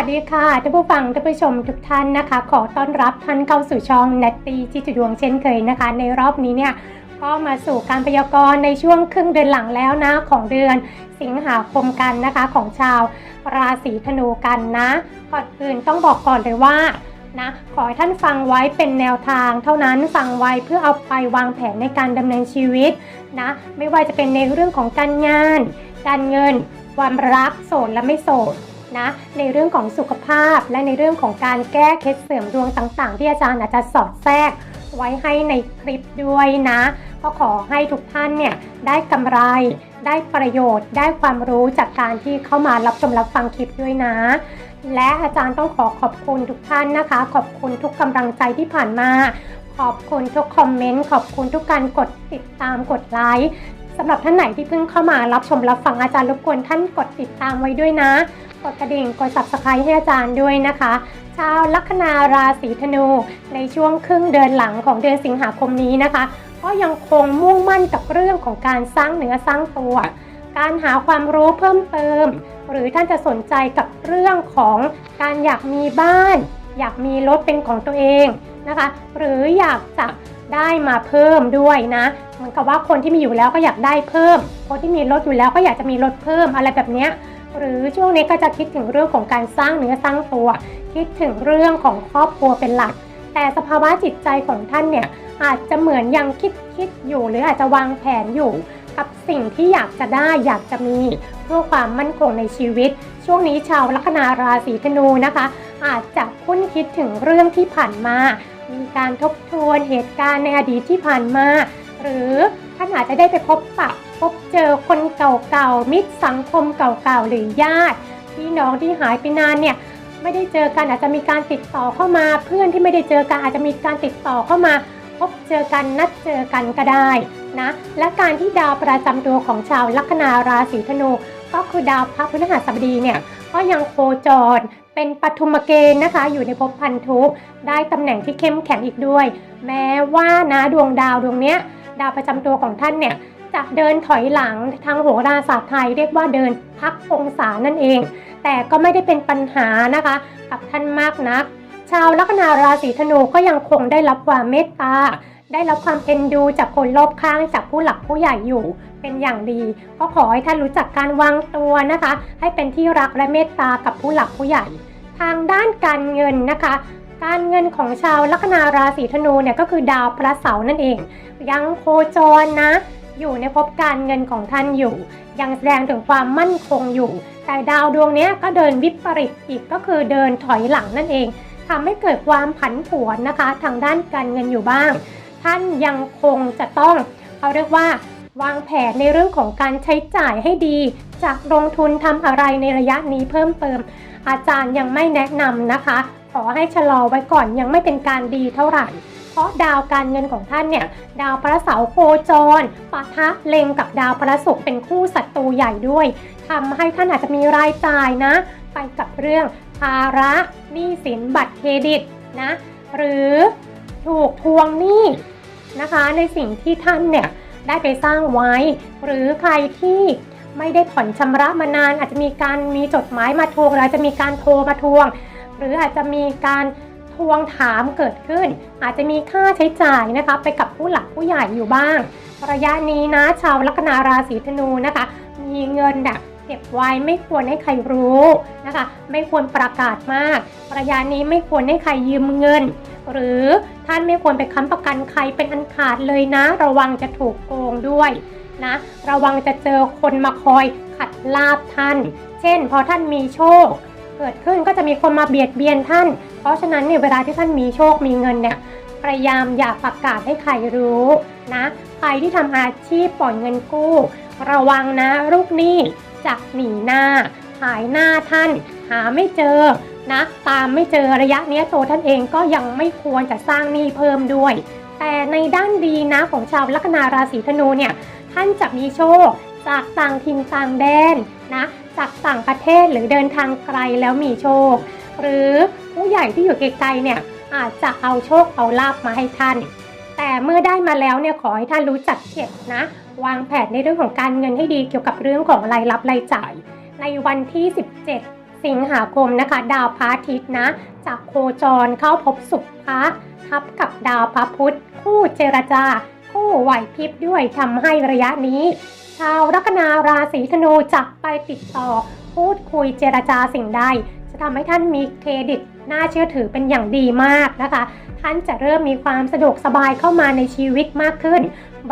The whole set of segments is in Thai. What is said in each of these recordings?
วัสดีค่ะท่านผู้ฟังท่านผู้ชมทุกท่านนะคะ ขอต้อนรับท่านเข้าสู่ช่องนัตตีจิตดวงเช่นเคยนะคะ ในรอบนี้เนี่ยก็มาสู่การพยากรณ์ในช่วงครึ่งเดือนหลังแล้วนะของเดือนสิงหาคมกันนะคะของชาวราศีธนูกันนะก่อนอื่นต้องบอกก่อนเลยว่านะขอให้ท่านฟังไว้เป็นแนวทาง เท่านั้นฟังไว้เพื่อเอาไปวางแผนในการดำเนินชีวิตนะไม่ว่าจะเป็นในเรื่องของการงาน การเงิน ความรักโสดและไม่โสด นะในเรื่องของสุขภาพ และในเรื่องของการแก้เคล็ดเสริมดวงต่าง ๆ ที่อาจารย์อาจจะสอดแทรกไว้ให้ในคลิปด้วยนะ ก็ขอให้ทุกท่านเนี่ยได้กำไร ได้ประโยชน์ ได้ความรู้จากการที่เข้ามารับชมรับฟังคลิปด้วยนะ และอาจารย์ต้องขอขอบคุณทุกท่านนะคะ ขอบคุณทุกกำลังใจที่ผ่านมา ขอบคุณทุกคอมเมนต์ ขอบคุณทุกการกดติดตาม กดไลค์สำหรับท่านไหนที่เพิ่งเข้ามารับชมรับฟังอาจารย์รบกวนท่านกดติดตามไว้ด้วยนะ กดกระดิ่งกด subscribe ให้อาจารย์ด้วยนะคะ ชาวลัคนาราศีธนู ในช่วงครึ่งเดือนหลังของเดือนสิงหาคมนี้นะคะ ก็ยังคงมุ่งมั่นกับเรื่องของการสร้างเนื้อสร้างตัว การหาความรู้เพิ่มเติม หรือท่านจะสนใจกับเรื่องของการอยากมีบ้าน อยากมีรถเป็นของตัวเองนะคะ หรืออยากจะได้มาเพิ่มด้วยนะเหมือนกับว่าคนที่มีอยู่แล้วก็อยากได้เพิ่ม คนที่มีรถอยู่แล้วก็อยากจะมีรถเพิ่มอะไรแบบนี้ หรือช่วงนี้ก็จะคิดถึงเรื่องของการสร้างเนื้อสร้างตัว คิดถึงเรื่องของครอบครัวเป็นหลัก แต่สภาวะจิตใจของท่านเนี่ยอาจจะเหมือนยังคิดคิดอยู่ หรืออาจจะวางแผนอยู่กับสิ่งที่อยากจะได้อยากจะมีเพื่อความมั่นคงในชีวิต ช่วงนี้ชาวลัคนาราศีธนูนะคะ อาจจะคุ้นคิดถึงเรื่องที่ผ่านมา มีการทบทวนเหตุการณ์ในอดีตที่ผ่านมา หรือ ท่านอาจจะได้ไปพบปะพบเจอคนเก่าๆมิตรสังคมเก่าๆหรือญาติพี่น้องที่หายไปนานเนี่ยไม่ได้เจอกันอาจจะมีการติดต่อเข้ามา เพื่อนที่ไม่ได้เจอกันอาจจะมีการติดต่อเข้ามา พบเจอกันนัดเจอกันก็ได้นะและการที่ดาวประจำตัวของชาวลัคนาราศีธนูก็คือดาวพระพฤหัสบดีเนี่ยก็ยังโคจรเป็นปฐุมเกณฑ์นะคะ อยู่ในภพพันธุได้ตำแหน่งที่เข้มแข็งอีกด้วย แม้ว่านะดวงดาวดวงเนี้ย ดาวประจำตัวของท่านเนี่ยจะเดินถอยหลังทางโหราศาสตร์ไทยเรียกว่าเดินพักองศานั่นเอง แต่ก็ไม่ได้เป็นปัญหานะคะ กับท่านมากนัก ชาวลัคนาราศีธนูก็ยังคงได้รับความเมตตาได้รับความเอ็นดูจากคนรอบข้างจากผู้หลักผู้ใหญ่อยู่เป็นอย่างดี ก็ขอให้ท่านรู้จักการวางตัวนะคะ ให้เป็นที่รักและเมตตากับผู้หลักผู้ใหญ่ ทางด้านการเงินนะคะ การเงินของชาวลัคนาราศีธนูเนี่ยก็คือดาวพระเสาร์นั่นเอง ยังโคจรนะ อยู่ในภพการเงินของท่านอยู่ ยังแสดงถึงความมั่นคงอยู่ แต่ดาวดวงนี้ก็เดินวิปริตอีกก็คือเดินถอยหลังนั่นเองทำให้เกิดความผันผวนนะคะ ทางด้านการเงินอยู่บ้าง ท่านยังคงจะต้องเขาเรียกว่าวางแผนในเรื่องของการใช้จ่ายให้ดี จากลงทุนทำอะไรในระยะนี้เพิ่มเติม อาจารย์ยังไม่แนะนำนะคะ ขอให้ชะลอไว้ก่อนยังไม่เป็นการดีเท่าไหร่ เพราะดาวการเงินของท่านเนี่ย ดาวพระเสาโคจรปะทะเล็งกับดาวพระศุกร์เป็นคู่ศัตรูใหญ่ด้วยทำให้ท่านอาจจะมีรายจ่ายนะ ไปกับเรื่องภาระหนี้สินบัตรเครดิตนะ หรือถูกทวงหนี้นะคะ ในสิ่งที่ท่านเนี่ยได้ไปสร้างไว้ หรือใครที่ไม่ได้ผ่อนชำระมานานอาจจะมีการมีจดหมายมาทวงหรือจะมีการโทรมาทวง หรืออาจจะมีการทวงถามเกิดขึ้น อาจจะมีค่าใช้จ่ายนะคะ ไปกับผู้หลักผู้ใหญ่อยู่บ้าง ระยะนี้นะชาวลัคนาราศีธนูนะคะ มีเงินแบบเก็บไว้ไม่ควรให้ใครรู้นะคะ ไม่ควรประกาศมากระยะนี้ไม่ควรให้ใครยืมเงิน หรือท่านไม่ควรไปค้ำประกันใครเป็นอันขาดเลยนะ ระวังจะถูกโกงด้วยนะระวังจะเจอคนมาคอยขัดลาบท่าน เช่น พอท่านมีโชค เกิดขึ้นก็จะมีคนมาเบียดเบียนท่าน เพราะฉะนั้นเนี่ยเวลาที่ท่านมีโชคมีเงินเนี่ยพยายามอย่าประกาศให้ใครรู้นะใครที่ทำอาชีพปล่อยเงินกู้ ระวังนะลูกหนี้จะหนีหน้า หายหน้าท่าน หาไม่เจอนะตามไม่เจอระยะนี้ตัวท่านเองก็ยังไม่ควรจะสร้างหนี้เพิ่มด้วย แต่ในด้านดีนะของชาวลัคนาราศีธนูเนี่ยท่านจะมีโชคจากต่างถิ่นต่างแดนนะ จากต่างประเทศหรือเดินทางไกลแล้วมีโชค หรือผู้ใหญ่ที่อยู่ไกลๆเนี่ยอาจจะเอาโชคเอาลาบมาให้ท่าน แต่เมื่อได้มาแล้วเนี่ยขอให้ท่านรู้จักเก็บนะ วางแผนในเรื่องของการเงินให้ดีเกี่ยวกับเรื่องของรายรับรายจ่าย ในวันที่ 17 สิงหาคมนะคะ ดาวพระอาทิตย์นะจากโคจรเข้าพบสุขพระทับกับดาวพระพุธคู่เจรจา คู่ไหวพริบด้วยทำให้ระยะนี้ ชาวลัคนาราศีธนูจะไปติดต่อ พูดคุยเจรจาสิ่งใดจะทำให้ท่านมีเครดิตน่าเชื่อถือเป็นอย่างดีมากนะคะ ท่านจะเริ่มมีความสะดวกสบายเข้ามาในชีวิตมากขึ้น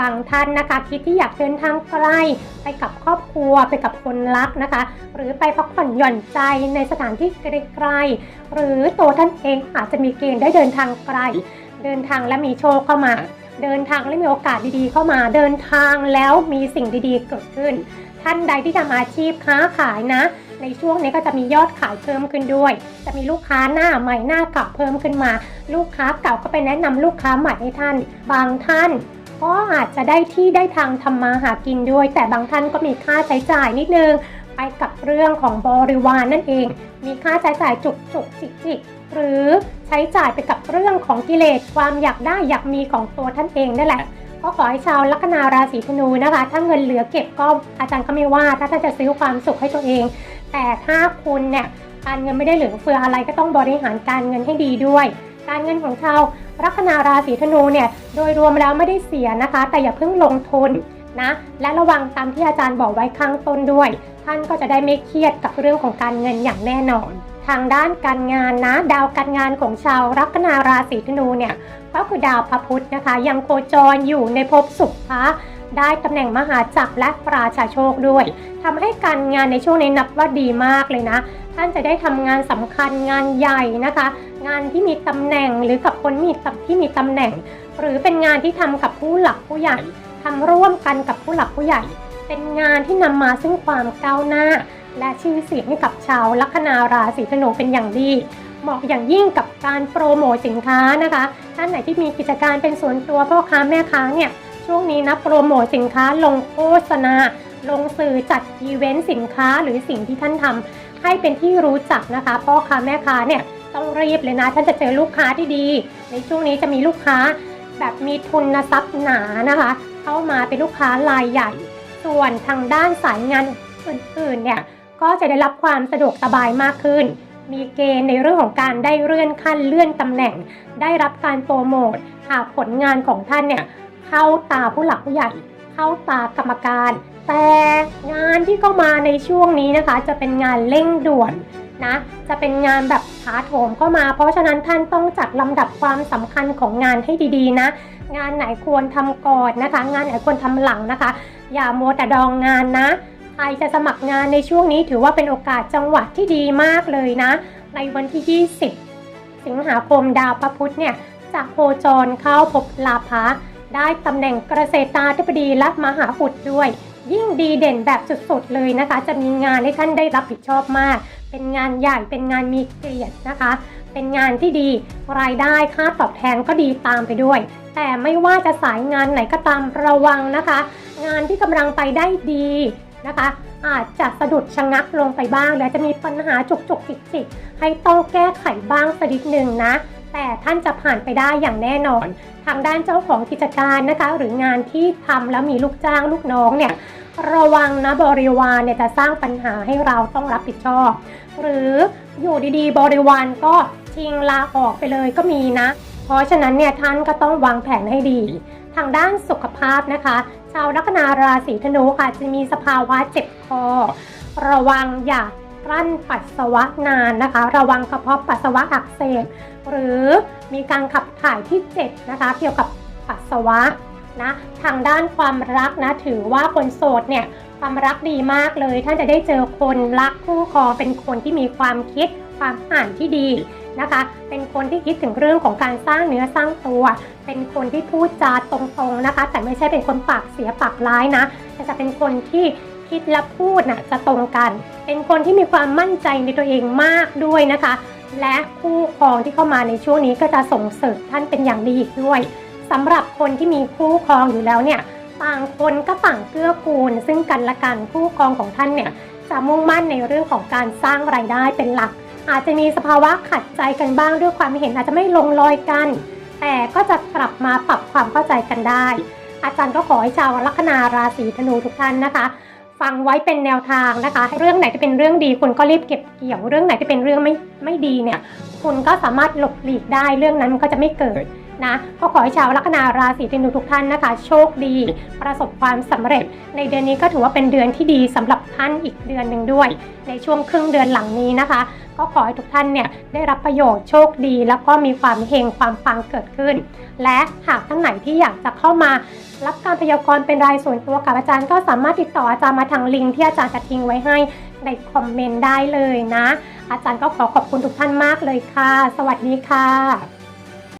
บางท่านนะคะคิดที่อยากเดินทางไกลไปกับครอบครัวไปกับคนรักนะคะ หรือไปพักผ่อนหย่อนใจในสถานที่ไกลๆหรือตัวท่านเองอาจจะมีเกณฑ์ได้เดินทางไกล เดินทางและมีโชคเข้ามา เดินทางและมีโอกาสดีๆ เข้ามาเดินทางแล้วมีสิ่งดีๆ เกิดขึ้น ท่านใดที่ทำอาชีพค้าขายนะ ในช่วงนี้ก็จะมียอดขายเพิ่มขึ้นด้วย จะมีลูกค้าหน้าใหม่หน้าเก่าเพิ่มขึ้นมา ลูกค้าเก่าก็ไปแนะนำลูกค้าใหม่ให้ท่าน บางท่านก็อาจจะได้ที่ได้ทางทำมาหากินด้วย แต่บางท่านก็มีค่าใช้จ่ายนิดนึงไปกับเรื่องของบริวารนนั่นเอง มีค่าใช้จ่ายจุกจุกจิกจิก หรือใช้จ่ายไปกับเรื่องของกิเลสความอยากได้อยากมีของตัวท่านเองนั่นแหละก็ขอให้ชาวลัคนาราศีธนูนะคะ ถ้าเงินเหลือเก็บก็อาจารย์ก็ไม่ว่า ถ้าท่านจะซื้อความสุขให้ตัวเอง แต่ถ้าคุณเนี่ยการเงินไม่ได้เหลือเฟืออะไรก็ต้องบริหารการเงินให้ดีด้วย การเงินของชาวลัคนาราศีธนูเนี่ยโดยรวมแล้วไม่ได้เสียนะคะ แต่อย่าเพิ่งลงทุนนะและระวังตามที่อาจารย์บอกไว้ข้างต้นด้วย ท่านก็จะได้ไม่เครียดกับเรื่องของการเงินอย่างแน่นอน ทางด้านการงานนะ ดาวการงานของชาวลัคนาราศีธนูเนี่ยก็คือดาวพระพุธนะคะ ยังโคจรอยู่ในภพสุขพะได้ตำแหน่งมหาจักรและปราชาโชคด้วยทำให้การงานในช่วงนี้นับว่าดีมากเลยนะ ท่านจะได้ทำงานสำคัญงานใหญ่นะคะ งานที่มีตำแหน่งหรือกับคนมีตำที่มีตำแหน่ง หรือเป็นงานที่ทำกับผู้หลักผู้ใหญ่ทำร่วมกันกับผู้หลักผู้ใหญ่ เป็นงานที่นำมาซึ่งความก้าวหน้า และชื่อเสียงให้กับชาวลัคนาราศีธนูเป็นอย่างดีเหมาะอย่างยิ่งกับการโปรโมทสินค้านะคะ ท่านไหนที่มีกิจการเป็นส่วนตัวพ่อค้าแม่ค้าเนี่ยช่วงนี้นะโปรโมทสินค้าลงโฆษณา ลงสื่อจัดอีเวนต์สินค้าหรือสิ่งที่ท่านทำให้เป็นที่รู้จักนะคะพ่อค้าแม่ค้าเนี่ยต้องรีบเลยนะ ท่านจะเจอลูกค้าที่ดี ในช่วงนี้จะมีลูกค้าแบบมีทุนทรัพย์หนานะคะ เข้ามาเป็นลูกค้ารายใหญ่ ส่วนทางด้านสายงานอื่นๆเนี่ย ก็จะได้รับความสะดวกสบายมากขึ้น มีเกณฑ์ในเรื่องของการได้เลื่อนขั้นเลื่อนตำแหน่ง ได้รับการโปรโมทหากผลงานของท่านเนี่ยเข้าตาผู้หลักผู้ใหญ่ เข้าตากรรมการ แต่งานที่เข้ามาในช่วงนี้นะคะ จะเป็นงานเร่งด่วนนะจะเป็นงานแบบถาโถมเข้ามา เพราะฉะนั้นท่านต้องจัดลำดับความสำคัญของงานให้ดีๆนะ งานไหนควรทำก่อนนะคะ งานไหนควรทำหลังนะคะ อย่ามัวแต่ดองงานนะ ใครจะสมัครงานในช่วงนี้ถือว่าเป็นโอกาสจังหวะที่ดีมากเลยนะ ในวันที่ 20 สิงหาคมดาวพระพุธเนี่ยจะโคจรเข้าพบลาภะได้ตำแหน่งเกษตราธิบดีและมหาอุดด้วย ยิ่งดีเด่นแบบสุดๆเลยนะคะ จะมีงานให้ท่านได้รับผิดชอบมาก เป็นงานใหญ่เป็นงานมีเกียรตินะคะ เป็นงานที่ดีรายได้ค่าตอบแทนก็ดีตามไปด้วย แต่ไม่ว่าจะสายงานไหนก็ตามระวังนะคะ งานที่กำลังไปได้ดี นะคะ อาจจะสะดุดชะงักลงไปบ้าง และจะมีปัญหาจุกจุกจิกจิกให้ต้องแก้ไขบ้างสักนิดหนึ่งนะ แต่ท่านจะผ่านไปได้อย่างแน่นอน ทางด้านเจ้าของกิจการนะคะ หรืองานที่ทำแล้วมีลูกจ้างลูกน้องเนี่ยระวังนะบริวารเนี่ยจะสร้างปัญหาให้เราต้องรับผิดชอบ หรืออยู่ดีๆ บริวารก็ทิ้งลาออกไปเลยก็มีนะ เพราะฉะนั้นเนี่ยท่านก็ต้องวางแผนให้ดี ทางด้านสุขภาพนะคะชาวลัคนาราศีธนูอาจจะมีสภาวะเจ็บคอ ระวังอย่ากลั้นปัสสาวะนานนะคะ ระวังกระเพาะปัสสาวะอักเสบหรือมีการขับถ่ายที่เจ็บนะคะ เกี่ยวกับปัสสาวะนะทางด้านความรักนะถือว่าคนโสดเนี่ยความรักดีมากเลยท่านจะได้เจอคนรักคู่ครองเป็นคนที่มีความคิดความอ่านที่ดี นะคะ เป็นคนที่คิดถึงเรื่องของการสร้างเนื้อสร้างตัว เป็นคนที่พูดจาตรงๆนะคะ แต่ไม่ใช่เป็นคนปากเสียปากร้ายนะแต่จะเป็นคนที่คิดและพูดนะจะตรงกัน เป็นคนที่มีความมั่นใจในตัวเองมากด้วยนะคะ และคู่ครองที่เข้ามาในช่วงนี้ก็จะส่งเสริมท่านเป็นอย่างดีอีกด้วยสำหรับคนที่มีคู่ครองอยู่แล้วเนี่ยต่างคนก็ต่างเกื้อกูล ซึ่งกันและกันคู่ครองของท่านเนี่ยจะมุ่งมั่นในเรื่องของการสร้างรายได้เป็นหลัก อาจจะมีสภาวะขัดใจกันบ้างด้วยความเห็นอาจจะไม่ลงรอยกัน แต่ก็จะกลับมาปรับความเข้าใจกันได้ อาจารย์ก็ขอให้ชาวลัคนาราศีธนูทุกท่านนะคะ ฟังไว้เป็นแนวทางนะคะ เรื่องไหนที่เป็นเรื่องดีคุณก็รีบเก็บเกี่ยว เรื่องไหนที่เป็นเรื่องไม่ไม่ดีเนี่ยคุณก็สามารถหลบหลีกได้เรื่องนั้นมันก็จะไม่เกิดนะก็ขอให้ชาวลัคนาราศีธนูทุกท่านนะคะ โชคดี ประสบความสำเร็จ ในเดือนนี้ก็ถือว่าเป็นเดือนที่ดีสำหรับท่านอีกเดือนหนึ่งด้วย ในช่วงครึ่งเดือนหลังนี้นะคะ ก็ขอให้ทุกท่านเนี่ยได้รับประโยชน์โชคดี แล้วก็มีความเฮงความฟังเกิดขึ้น และหากท่านไหนที่อยากจะเข้ามารับการพยากรณ์เป็นรายส่วนตัวกับอาจารย์ก็สามารถติดต่ออาจารย์มาทางลิงก์ที่อาจารย์จะทิ้งไว้ให้ในคอมเมนต์ได้เลยนะ อาจารย์ก็ขอขอบคุณทุกท่านมากเลยค่ะ สวัสดีค่ะ